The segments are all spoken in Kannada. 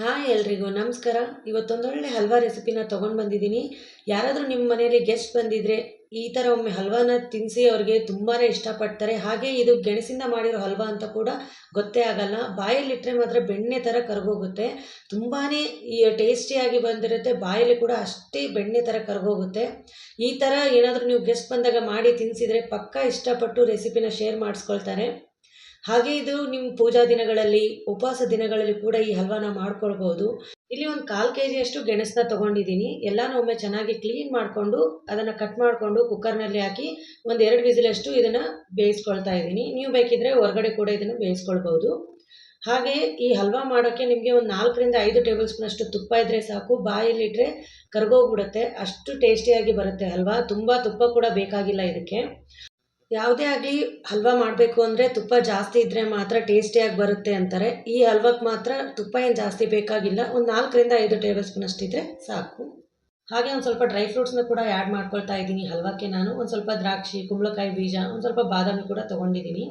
ಹಾಯ್ ಎಲ್ರಿಗೂ, ನಮಸ್ಕಾರ. ಇವತ್ತೊಂದೊಳ್ಳೆ ಹಲ್ವಾ ರೆಸಿಪಿನ ತೊಗೊಂಡು ಬಂದಿದ್ದೀನಿ. ಯಾರಾದರೂ ನಿಮ್ಮ ಮನೆಯಲ್ಲಿ ಗೆಸ್ಟ್ ಬಂದಿದ್ರೆ ಈ ಥರ ಒಮ್ಮೆ ಹಲ್ವಾನ ತಿನ್ನಿಸಿ ಅವ್ರಿಗೆ ತುಂಬಾ ಇಷ್ಟಪಡ್ತಾರೆ. ಹಾಗೆ ಇದು ಗೆಣಸಿಂದ ಮಾಡಿರೋ ಹಲ್ವಾ ಅಂತ ಕೂಡ ಗೊತ್ತೇ ಆಗಲ್ಲ. ಬಾಯಲ್ಲಿಟ್ಟರೆ ಮಾತ್ರ ಬೆಣ್ಣೆ ಥರ ಕರಗೋಗುತ್ತೆ. ತುಂಬಾ ಟೇಸ್ಟಿಯಾಗಿ ಬಂದಿರುತ್ತೆ. ಬಾಯಲ್ಲಿ ಕೂಡ ಅಷ್ಟೇ ಬೆಣ್ಣೆ ಥರ ಕರಗೋಗುತ್ತೆ. ಈ ಥರ ಏನಾದರೂ ನೀವು ಗೆಸ್ಟ್ ಬಂದಾಗ ಮಾಡಿ ತಿನ್ನಿಸಿದರೆ ಪಕ್ಕಾ ಇಷ್ಟಪಟ್ಟು ರೆಸಿಪಿನ ಶೇರ್ ಮಾಡಿಸ್ಕೊಳ್ತಾರೆ. ಹಾಗೆ ಇದು ನಿಮ್ಮ ಪೂಜಾ ದಿನಗಳಲ್ಲಿ, ಉಪವಾಸ ದಿನಗಳಲ್ಲಿ ಕೂಡ ಈ ಹಲ್ವಾನ ಮಾಡ್ಕೊಳ್ಬೋದು. ಇಲ್ಲಿ ಒಂದು ಕಾಲು ಕೆ ಜಿಯಷ್ಟು ಗೆಣಸನ್ನ ತಗೊಂಡಿದ್ದೀನಿ. ಎಲ್ಲನೂ ಒಮ್ಮೆ ಚೆನ್ನಾಗಿ ಕ್ಲೀನ್ ಮಾಡಿಕೊಂಡು, ಅದನ್ನು ಕಟ್ ಮಾಡಿಕೊಂಡು ಕುಕ್ಕರ್ನಲ್ಲಿ ಹಾಕಿ ಒಂದು ಎರಡು ವಿಸಿಲಷ್ಟು ಇದನ್ನು ಬೇಯಿಸ್ಕೊಳ್ತಾ ಇದ್ದೀನಿ. ನೀವು ಬೇಕಿದ್ರೆ ಹೊರಗಡೆ ಕೂಡ ಇದನ್ನು ಬೇಯಿಸ್ಕೊಳ್ಬೋದು. ಹಾಗೆ ಈ ಹಲ್ವಾ ಮಾಡೋಕ್ಕೆ ನಿಮಗೆ ಒಂದು ನಾಲ್ಕರಿಂದ ಐದು ಟೇಬಲ್ ಸ್ಪೂನಷ್ಟು ತುಪ್ಪ ಇದ್ದರೆ ಸಾಕು. ಬಾಯಲ್ಲಿಟ್ಟರೆ ಕರ್ಗೋಗ್ಬಿಡುತ್ತೆ. ಅಷ್ಟು ಟೇಸ್ಟಿಯಾಗಿ ಬರುತ್ತೆ ಹಲ್ವಾ. ತುಂಬ ತುಪ್ಪ ಕೂಡ ಬೇಕಾಗಿಲ್ಲ ಇದಕ್ಕೆ. ಯಾವುದೇ ಆಗಲಿ ಹಲ್ವಾ ಮಾಡಬೇಕು ಅಂದರೆ ತುಪ್ಪ ಜಾಸ್ತಿ ಇದ್ದರೆ ಮಾತ್ರ ಟೇಸ್ಟಿಯಾಗಿ ಬರುತ್ತೆ ಅಂತಾರೆ. ಈ ಹಲ್ವಕ್ಕೆ ಮಾತ್ರ ತುಪ್ಪ ಏನು ಜಾಸ್ತಿ ಬೇಕಾಗಿಲ್ಲ. ಒಂದು ನಾಲ್ಕರಿಂದ ಐದು ಟೇಬಲ್ ಸ್ಪೂನ್ ಅಷ್ಟಿದ್ರೆ ಸಾಕು. ಹಾಗೆ ಒಂದು ಸ್ವಲ್ಪ ಡ್ರೈ ಫ್ರೂಟ್ಸ್ನ ಕೂಡ ಆ್ಯಡ್ ಮಾಡ್ಕೊಳ್ತಾ ಇದ್ದೀನಿ ಹಲ್ವಕ್ಕೆ ನಾನು. ಒಂದು ಸ್ವಲ್ಪ ದ್ರಾಕ್ಷಿ, ಕುಂಬಳಕಾಯಿ ಬೀಜ, ಒಂದು ಸ್ವಲ್ಪ ಬಾದಾಮಿ ಕೂಡ ತೊಗೊಂಡಿದ್ದೀನಿ.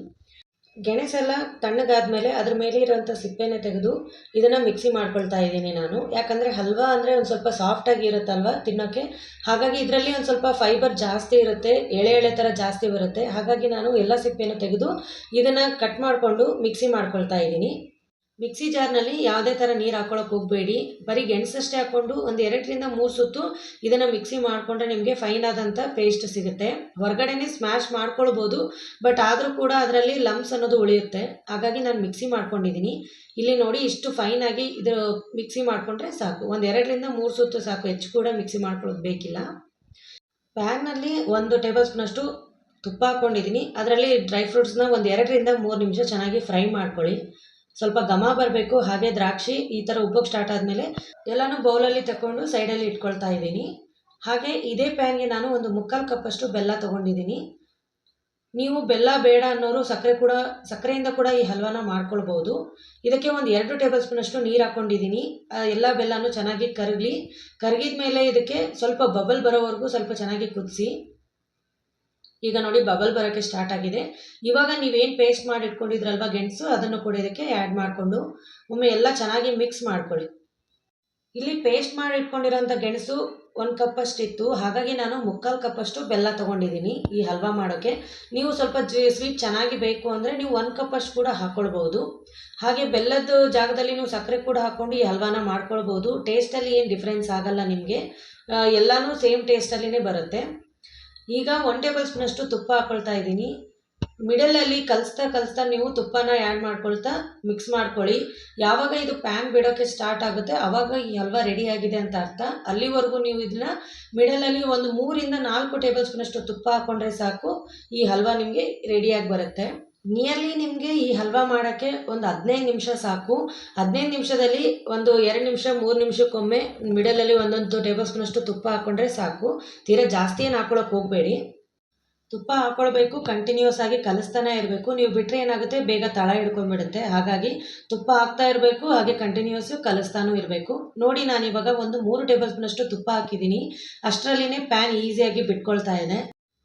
ಗೆಣಸೆಲ್ಲ ತಣ್ಣಗಾದ್ಮೇಲೆ ಅದ್ರ ಮೇಲೆ ಇರೋಂಥ ಸಿಪ್ಪೆನ ತೆಗೆದು ಇದನ್ನು ಮಿಕ್ಸಿ ಮಾಡ್ಕೊಳ್ತಾ ಇದ್ದೀನಿ ನಾನು. ಯಾಕಂದರೆ ಹಲ್ವಾ ಅಂದರೆ ಒಂದು ಸ್ವಲ್ಪ ಸಾಫ್ಟಾಗಿ ಇರುತ್ತಲ್ವ ತಿನ್ನೋಕ್ಕೆ ಹಾಗಾಗಿ ಇದರಲ್ಲಿ ಒಂದು ಸ್ವಲ್ಪ ಫೈಬರ್ ಜಾಸ್ತಿ ಇರುತ್ತೆ, ಎಳೆ ಎಳೆ ಥರ ಜಾಸ್ತಿ ಬರುತ್ತೆ. ಹಾಗಾಗಿ ನಾನು ಎಲ್ಲ ಸಿಪ್ಪೆನೂ ತೆಗೆದು ಇದನ್ನು ಕಟ್ ಮಾಡಿಕೊಂಡು ಮಿಕ್ಸಿ ಮಾಡ್ಕೊಳ್ತಾ ಇದ್ದೀನಿ. ಮಿಕ್ಸಿ ಜಾರ್ನಲ್ಲಿ ಯಾವುದೇ ಥರ ನೀರು ಹಾಕ್ಕೊಳಕ್ಕೆ ಹೋಗಬೇಡಿ. ಬರೀ ಗೆಣಸಷ್ಟೇ ಹಾಕ್ಕೊಂಡು ಒಂದು ಎರಡರಿಂದ ಮೂರು ಸುತ್ತು ಇದನ್ನು ಮಿಕ್ಸಿ ಮಾಡಿಕೊಂಡ್ರೆ ನಿಮಗೆ ಫೈನ್ ಆದಂಥ ಪೇಸ್ಟ್ ಸಿಗುತ್ತೆ. ಹೊರಗಡೆನೇ ಸ್ಮ್ಯಾಶ್ ಮಾಡ್ಕೊಳ್ಬೋದು, ಬಟ್ ಆದರೂ ಕೂಡ ಅದರಲ್ಲಿ ಲಮ್ಸ್ ಅನ್ನೋದು ಉಳಿಯುತ್ತೆ. ಹಾಗಾಗಿ ನಾನು ಮಿಕ್ಸಿ ಮಾಡ್ಕೊಂಡಿದ್ದೀನಿ ಇಲ್ಲಿ ನೋಡಿ ಇಷ್ಟು ಫೈನಾಗಿ ಇದು ಮಿಕ್ಸಿ ಮಾಡಿಕೊಂಡ್ರೆ ಸಾಕು. ಒಂದು ಎರಡರಿಂದ ಮೂರು ಸುತ್ತು ಸಾಕು. ಹೆಚ್ಚು ಕೂಡ ಮಿಕ್ಸಿ ಮಾಡ್ಕೊಳ್ಳೋದು ಬೇಕಿಲ್ಲ. ಪ್ಯಾನ್ನಲ್ಲಿ ಒಂದು ಟೇಬಲ್ ಸ್ಪೂನಷ್ಟು ತುಪ್ಪ ಹಾಕ್ಕೊಂಡಿದ್ದೀನಿ ಅದರಲ್ಲಿ ಡ್ರೈ ಫ್ರೂಟ್ಸ್ನ ಒಂದು ಎರಡರಿಂದ ಮೂರು ನಿಮಿಷ ಚೆನ್ನಾಗಿ ಫ್ರೈ ಮಾಡ್ಕೊಳ್ಳಿ. ಸ್ವಲ್ಪ ಘಮ ಬರಬೇಕು, ಹಾಗೆ ದ್ರಾಕ್ಷಿ ಈ ಥರ ಉಪ್ಪಕ್ಕೆ ಸ್ಟಾರ್ಟ್ ಆದಮೇಲೆ ಎಲ್ಲನೂ ಬೌಲಲ್ಲಿ ತಗೊಂಡು ಸೈಡಲ್ಲಿ ಇಟ್ಕೊಳ್ತಾ ಇದ್ದೀನಿ. ಹಾಗೆ ಇದೇ ಪ್ಯಾನ್ಗೆ ನಾನು ಒಂದು ಮುಕ್ಕಾಲು ಕಪ್ಪಷ್ಟು ಬೆಲ್ಲ ತೊಗೊಂಡಿದ್ದೀನಿ. ನೀವು ಬೆಲ್ಲ ಬೇಡ ಅನ್ನೋರು ಸಕ್ಕರೆ ಕೂಡ, ಸಕ್ಕರೆಯಿಂದ ಕೂಡ ಈ ಹಲ್ವಾನ ಮಾಡ್ಕೊಳ್ಬೋದು. ಇದಕ್ಕೆ ಒಂದು ಎರಡು ಟೇಬಲ್ ಸ್ಪೂನಷ್ಟು ನೀರು ಹಾಕ್ಕೊಂಡಿದ್ದೀನಿ ಎಲ್ಲ ಬೆಲ್ಲನೂ ಚೆನ್ನಾಗಿ ಕರಗಲಿ. ಕರಗಿದ ಮೇಲೆ ಇದಕ್ಕೆ ಸ್ವಲ್ಪ ಬಬಲ್ ಬರೋವರೆಗೂ ಸ್ವಲ್ಪ ಚೆನ್ನಾಗಿ ಕುದಿಸಿ. ಈಗ ನೋಡಿ ಬಬಲ್ ಬರೋಕ್ಕೆ ಸ್ಟಾರ್ಟ್ ಆಗಿದೆ. ಇವಾಗ ನೀವೇನು ಪೇಸ್ಟ್ ಮಾಡಿ ಇಟ್ಕೊಂಡಿದ್ರಲ್ವ ಗೆಣಸು, ಅದನ್ನು ಕೂಡ ಇದಕ್ಕೆ ಆ್ಯಡ್ ಮಾಡಿಕೊಂಡು, ಒಮ್ಮೆ ಎಲ್ಲ ಚೆನ್ನಾಗಿ ಮಿಕ್ಸ್ ಮಾಡ್ಕೊಳ್ಳಿ. ಇಲ್ಲಿ ಪೇಸ್ಟ್ ಮಾಡಿ ಇಟ್ಕೊಂಡಿರೋಂಥ ಗೆಣಸು ಒಂದು ಕಪ್ಪಷ್ಟಿತ್ತು ಹಾಗಾಗಿ ನಾನು ಮುಕ್ಕಾಲು ಕಪ್ಪಷ್ಟು ಬೆಲ್ಲ ತೊಗೊಂಡಿದ್ದೀನಿ ಈ ಹಲ್ವಾ ಮಾಡೋಕ್ಕೆ ನೀವು ಸ್ವಲ್ಪ ಸ್ವೀಟ್ ಚೆನ್ನಾಗಿ ಬೇಕು ಅಂದರೆ ನೀವು ಒಂದು ಕಪ್ಪಷ್ಟು ಕೂಡ ಹಾಕ್ಕೊಳ್ಬೋದು ಹಾಗೆ ಬೆಲ್ಲದ ಜಾಗದಲ್ಲಿ ನೀವು ಸಕ್ಕರೆ ಕೂಡ ಹಾಕ್ಕೊಂಡು ಈ ಹಲ್ವಾನ ಮಾಡ್ಕೊಳ್ಬೋದು. ಟೇಸ್ಟಲ್ಲಿ ಏನು ಡಿಫ್ರೆನ್ಸ್ ಆಗಲ್ಲ ನಿಮಗೆ. ಎಲ್ಲನೂ ಸೇಮ್ ಟೇಸ್ಟಲ್ಲಿನೇ ಬರುತ್ತೆ. ಈಗ ಒನ್ ಟೇಬಲ್ ಸ್ಪೂನಷ್ಟು ತುಪ್ಪ ಹಾಕ್ಕೊಳ್ತಾ ಇದ್ದೀನಿ. ಮಿಡಲಲ್ಲಿ ಕಲಿಸ್ತಾ ಕಲಿಸ್ತಾ ನೀವು ತುಪ್ಪನ ಆ್ಯಡ್ ಮಾಡ್ಕೊಳ್ತಾ ಮಿಕ್ಸ್ ಮಾಡ್ಕೊಳ್ಳಿ. ಯಾವಾಗ ಇದು ಪ್ಯಾನ್ ಬಿಡೋಕ್ಕೆ ಸ್ಟಾರ್ಟ್ ಆಗುತ್ತೆ ಆವಾಗ ಈ ಹಲ್ವಾ ರೆಡಿ ಆಗಿದೆ ಅಂತ ಅರ್ಥ. ಅಲ್ಲಿವರೆಗೂ ನೀವು ಇದನ್ನ ಮಿಡಲಲ್ಲಿ ಒಂದು ಮೂರಿಂದ ನಾಲ್ಕು ಟೇಬಲ್ ಸ್ಪೂನಷ್ಟು ತುಪ್ಪ ಹಾಕ್ಕೊಂಡ್ರೆ ಸಾಕು, ಈ ಹಲ್ವಾ ನಿಮಗೆ ರೆಡಿಯಾಗಿ ಬರುತ್ತೆ. ನಿಯರ್ಲಿ ನಿಮಗೆ ಈ ಹಲ್ವಾ ಮಾಡೋಕ್ಕೆ ಒಂದು ಹದಿನೈದು ನಿಮಿಷ ಸಾಕು. ಹದಿನೈದು ನಿಮಿಷದಲ್ಲಿ ಒಂದು ಎರಡು ನಿಮಿಷ, ಮೂರು ನಿಮಿಷಕ್ಕೊಮ್ಮೆ ಮಿಡಲಲ್ಲಿ ಒಂದೊಂದು ಟೇಬಲ್ ಸ್ಪೂನಷ್ಟು ತುಪ್ಪ ಹಾಕ್ಕೊಂಡ್ರೆ ಸಾಕು. ತೀರಾ ಜಾಸ್ತಿ ಏನು ಹಾಕ್ಕೊಳಕ್ಕೆ ಹೋಗಬೇಡಿ. ತುಪ್ಪ ಹಾಕ್ಕೊಳ್ಬೇಕು ಕಂಟಿನ್ಯೂಸ್ ಆಗಿ ಕಲಿಸ್ತಾನೆ ಇರಬೇಕು. ನೀವು ಬಿಟ್ಟರೆ ಏನಾಗುತ್ತೆ, ಬೇಗ ತಳ ಹಿಡ್ಕೊಂಡ್ಬಿಡುತ್ತೆ. ಹಾಗಾಗಿ ತುಪ್ಪ ಹಾಕ್ತಾ ಇರಬೇಕು, ಹಾಗೆ ಕಂಟಿನ್ಯೂಸ್ ಕಲಿಸ್ತಾನೂ ಇರಬೇಕು. ನೋಡಿ, ನಾನು ಇವಾಗ ಒಂದು ಮೂರು ಟೇಬಲ್ ಸ್ಪೂನಷ್ಟು ತುಪ್ಪ ಹಾಕಿದ್ದೀನಿ. ಅಷ್ಟರಲ್ಲಿನೇ ಪ್ಯಾನ್ ಈಸಿಯಾಗಿ ಬಿಟ್ಕೊಳ್ತಾ ಇದೆ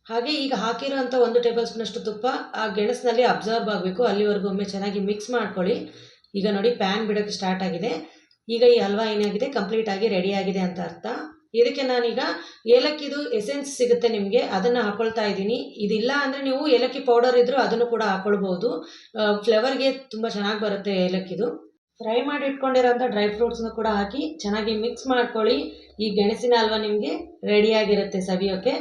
ಹಾಗೆ ಈಗ ಹಾಕಿರೋಂಥ ಒಂದು ಟೇಬಲ್ ಸ್ಪೂನಷ್ಟು ತುಪ್ಪ ಆ ಗೆಣಸಿನಲ್ಲಿ ಅಬ್ಸರ್ವ್ ಆಗಬೇಕು. ಅಲ್ಲಿವರೆಗೂ ಒಮ್ಮೆ ಚೆನ್ನಾಗಿ ಮಿಕ್ಸ್ ಮಾಡ್ಕೊಳ್ಳಿ. ಈಗ ನೋಡಿ ಪ್ಯಾನ್ ಬಿಡೋಕ್ಕೆ ಸ್ಟಾರ್ಟ್ ಆಗಿದೆ. ಈಗ ಈ ಹಲ್ವಾ ಏನಾಗಿದೆ? ಕಂಪ್ಲೀಟ್ ಆಗಿ ರೆಡಿ ಆಗಿದೆ ಅಂತ ಅರ್ಥ. ಇದಕ್ಕೆ ನಾನೀಗ ಏಲಕ್ಕಿದು ಎಸೆನ್ಸ್ ಸಿಗುತ್ತೆ ನಿಮಗೆ. ಅದನ್ನು ಹಾಕೊಳ್ತಾ ಇದ್ದೀನಿ. ಇದಿಲ್ಲ ಅಂದರೆ ನೀವು ಏಲಕ್ಕಿ ಪೌಡರ್ ಇದ್ದರೂ ಅದನ್ನು ಕೂಡ ಹಾಕೊಳ್ಬೋದು. ಫ್ಲೇವರ್ಗೆ ತುಂಬ ಚೆನ್ನಾಗಿ ಬರುತ್ತೆ ಏಲಕ್ಕಿದು. ಫ್ರೈ ಮಾಡಿ ಇಟ್ಕೊಂಡಿರೋಂಥ ಡ್ರೈ ಫ್ರೂಟ್ಸ್ನ ಕೂಡ ಹಾಕಿ ಚೆನ್ನಾಗಿ ಮಿಕ್ಸ್ ಮಾಡ್ಕೊಳ್ಳಿ. ಈ ಗೆಣಸಿನ ಹಲ್ವಾ ನಿಮಗೆ ರೆಡಿಯಾಗಿರುತ್ತೆ ಸವಿಯೋಕ್ಕೆ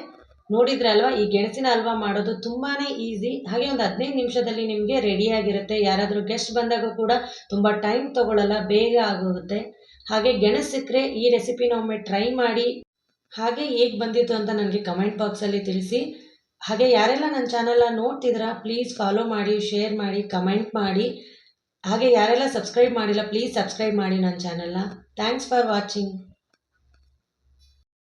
ನೋಡಿದ್ರೆ ಅಲ್ವಾ? ಈ ಗೆಣಸಿನ ಹಲ್ವಾ ಮಾಡೋದು ತುಂಬಾ ಈಸಿ ಹಾಗೆ ಒಂದು ಹದಿನೈದು ನಿಮಿಷದಲ್ಲಿ ನಿಮಗೆ ರೆಡಿಯಾಗಿರುತ್ತೆ ಯಾರಾದರೂ ಗೆಸ್ಟ್ ಬಂದಾಗ ಕೂಡ ತುಂಬ ಟೈಮ್ ತೊಗೊಳ್ಳಲ್ಲ ಬೇಗ ಆಗೋಗುತ್ತೆ. ಹಾಗೆ ಗೆಣಸು ಸಿಕ್ಕರೆ ಈ ರೆಸಿಪಿನ ಒಮ್ಮೆ ಟ್ರೈ ಮಾಡಿ, ಹಾಗೆ ಹೇಗೆ ಬಂದಿತ್ತು ಅಂತ ನನಗೆ ಕಮೆಂಟ್ ಬಾಕ್ಸಲ್ಲಿ ತಿಳಿಸಿ. ಹಾಗೆ ಯಾರೆಲ್ಲ ನನ್ನ ಚಾನಲ್ನ ನೋಡ್ತಿದ್ದೀರಾ ಪ್ಲೀಸ್ ಫಾಲೋ ಮಾಡಿ ಶೇರ್ ಮಾಡಿ ಕಮೆಂಟ್ ಮಾಡಿ. ಹಾಗೆ ಯಾರೆಲ್ಲ ಸಬ್ಸ್ಕ್ರೈಬ್ ಮಾಡಿಲ್ಲ ಪ್ಲೀಸ್ ಸಬ್ಸ್ಕ್ರೈಬ್ ಮಾಡಿ ನನ್ನ ಚಾನಲ್ನ ಥ್ಯಾಂಕ್ಸ್ ಫಾರ್ ವಾಚಿಂಗ್